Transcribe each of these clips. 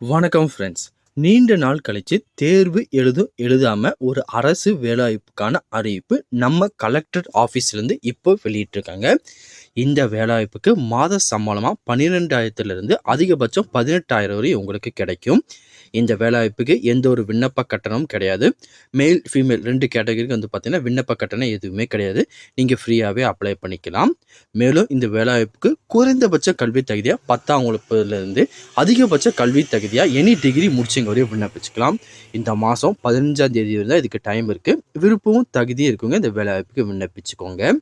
வணக்கம் ஃப்ரெண்ட்ஸ் நீண்ட நாள் கழித்து தேர்வு எழுதும் எழுதாமல் ஒரு அரசு வேலைவாய்ப்புக்கான அறிவிப்பு நம்ம கலெக்டர் ஆஃபீஸ்லேருந்து இப்போ வெளியிட்டிருக்காங்க. இந்த வேலைவாய்ப்புக்கு மாத சம்பளமாக பன்னிரெண்டாயிரத்துலேருந்து அதிகபட்சம் பதினெட்டாயிரம் வரை உங்களுக்கு கிடைக்கும். இந்த வேலைவாய்ப்புக்கு எந்த ஒரு விண்ணப்ப கட்டணமும் கிடையாது. மேல் ஃபீமேல் ரெண்டு கேட்டகரிக்கு வந்து பார்த்திங்கன்னா விண்ணப்ப கட்டணம் எதுவுமே கிடையாது. நீங்கள் ஃப்ரீயாகவே அப்ளை பண்ணிக்கலாம். மேலும் இந்த வேலைவாய்ப்புக்கு குறைந்தபட்ச கல்வி தகுதியாக பத்தாம் வகுப்புலேருந்து அதிகபட்ச கல்வி தகுதியாக எனி டிகிரி முடிச்சுங்க வரையும் விண்ணப்பிச்சுக்கலாம். இந்த மாதம் பதினஞ்சாம் தேதி இருந்தால் இதுக்கு டைம் இருக்குது விருப்பமும் தகுதியும் இருக்குங்க. இந்த வேலைவாய்ப்புக்கு விண்ணப்பிச்சுக்கோங்க.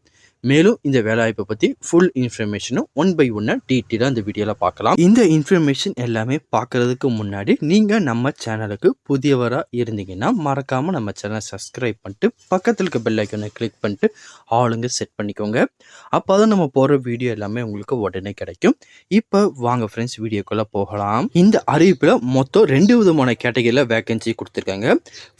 மேலும் இந்த வேலைவாய்ப்பை பற்றி ஃபுல் இன்ஃபர்மேஷனும் ஒன் பை ஒன்னாக டீட்டெயிலாக இந்த வீடியோவில் பார்க்கலாம். இந்த இன்ஃபர்மேஷன் எல்லாமே பார்க்குறதுக்கு முன்னாடி நீங்கள் நம்ம சேனலுக்கு புதியவராக இருந்தீங்கன்னா மறக்காமல் நம்ம சேனலை சப்ஸ்கிரைப் பண்ணிட்டு பக்கத்தில் இருக்க பெல் ஐக்கனை கிளிக் பண்ணிட்டு ஆளுங்க செட் பண்ணிக்கோங்க. அப்போ தான் நம்ம போகிற வீடியோ எல்லாமே உங்களுக்கு உடனே கிடைக்கும். இப்போ வாங்க ஃப்ரெண்ட்ஸ் வீடியோக்குள்ளே போகலாம். இந்த அறிவிப்பில் மொத்தம் ரெண்டு விதமான கேட்டகரியில் வேகன்சி கொடுத்துருக்காங்க.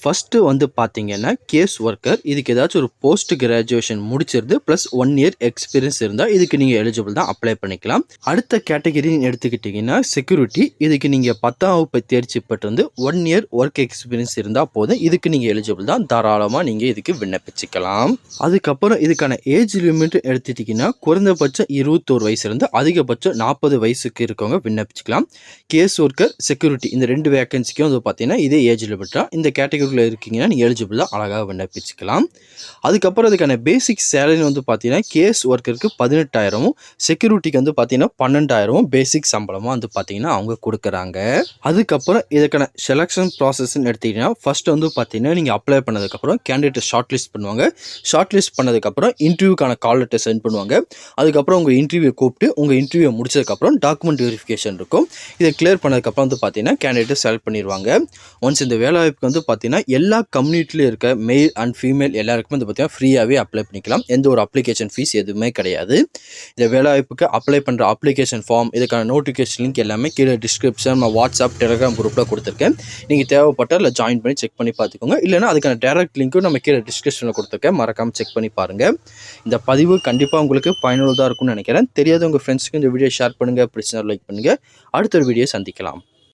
ஃபஸ்ட்டு வந்து பார்த்தீங்கன்னா கேஸ் ஒர்க்கர் இதுக்கு ஏதாச்சும் ஒரு போஸ்ட் கிராஜுவேஷன் முடிச்சிருந்து ப்ளஸ் ஒன் இயர் எக்ஸ்பீரியன்ஸ் இருந்தால் இதுக்கு நீங்கள் எலிஜிபிள் தான் அப்ளை பண்ணிக்கலாம். அடுத்த கேட்டகரின்னு எடுத்துக்கிட்டிங்கன்னா செக்யூரிட்டி இதுக்கு நீங்கள் பத்தாம் வகுப்பு தேர்ச்சி பெற்று வந்து ஒன் இயர் ஒர்க் எக்ஸ்பீரியன்ஸ் இருந்தால் போதும். இதுக்கு நீங்கள் எலிஜிபிள் தான் தாராளமாக நீங்கள் இதுக்கு விண்ணப்பிச்சுக்கலாம். அதுக்கப்புறம் இதுக்கான ஏஜ் லிமிட் எடுத்துட்டிங்கன்னா குறைந்தபட்சம் இருபத்தோரு வயசுலேருந்து அதிகபட்சம் நாற்பது வயசுக்கு இருக்கவங்க விண்ணப்பிச்சுக்கலாம். கேஸ் ஒர்க்கர் செக்யூரிட்டி இந்த ரெண்டு வேகன்சிக்கும் வந்து பார்த்தீங்கன்னா இதே ஏஜ் லிமிட் தான். இந்த கேட்டகரியில் இருக்கீங்கன்னா நீங்கள் எலிஜிபிள் தான் அழகாக விண்ணப்பிச்சுக்கலாம். அதுக்கப்புறம் இதுக்கான பேசிக் சேலரி வந்து பார்த்தீங்கன்னா கேஸ் ஒர்க்கருக்கு பதினெட்டாயிரமும் செக்யூரிட்டிக்கு வந்து பார்த்தீங்கன்னா பன்னெண்டாயிரமும் பேசிக் சம்பளமாக வந்து பார்த்தீங்கன்னா அவங்க கொடுக்குறாங்க. அதுக்கப்புறம் இதுக்கான செலெக்ஷன் ப்ராசஸ்ன்னு எடுத்திங்கன்னா ஃபஸ்ட்டு வந்து பார்த்தீங்கன்னா நீங்கள் அப்ளை பண்ணதுக்கப்புறம் கேண்டிடேட் ஷார்ட் லிஸ்ட் பண்ணுவாங்க. ஷார்ட் லிஸ்ட் பண்ணதுக்கப்புறம் இன்டர்வியூக்கான கால் லெட்டர் சென்ட் பண்ணுவாங்க. அதுக்கப்புறம் உங்கள் இன்டர்வியூ கூப்பிட்டு உங்கள் இன்டர்வியூ முடிச்சதுக்கப்புறம் டாக்குமெண்ட் வெரிஃபிகேஷன் இருக்கும். இதை கிளியர் பண்ணதுக்கப்புறம் வந்து பார்த்தீங்கன்னா கேண்டிடேட்டை செலக்ட் பண்ணிடுவாங்க. ஒன்ஸ் இந்த வேலைவாய்ப்புக்கு வந்து பார்த்தீங்கன்னா எல்லா கம்யூனிட்டிலையும் இருக்க மெயில் அண்ட் ஃபீமேல் எல்லாருக்குமே வந்து பார்த்தீங்கன்னா ஃப்ரீயாகவே அப்ளை பண்ணிக்கலாம். எந்த ஒரு அப்ளிகேஷன் ஃபீஸ் எதுவுமே கிடையாது. இந்த வேலைவாய்ப்புக்கு அப்ளை பண்ணுற அப்ளிகேஷன் ஃபார்ம் இதுக்கான நோட்டிஃபிகேஷன் லிங்க் எல்லாமே கீழே டிஸ்கிரிப்ஷன் நம்ம வாட்ஸ்அப் டெலிகிராம் குரூப்பில் கொடுத்துருக்கேன். நீங்கள் தேவைப்பட்டால் இல்லை ஜாயின் பண்ணி செக் பண்ணி பார்த்துக்கோங்க. இல்லைனா அதுக்கான டேரக்ட் லிங்க்கும் நம்ம கீழே டிஸ்கிரிப்ஷனில் கொடுத்துருக்கேன். மறக்காமல் செக் பண்ணி பாருங்கள் இந்த பதிவு கண்டிப்பாக உங்களுக்கு பயனுள்ளதாக இருக்கும்னு நினைக்கிறேன். தெரியாத உங்கள் ஃப்ரெண்ட்ஸுக்கு இந்த வீடியோ ஷேர் பண்ணுங்கள் பிரச்சனை லைக் பண்ணுங்கள் அடுத்த ஒரு வீடியோ சந்திக்கலாம்.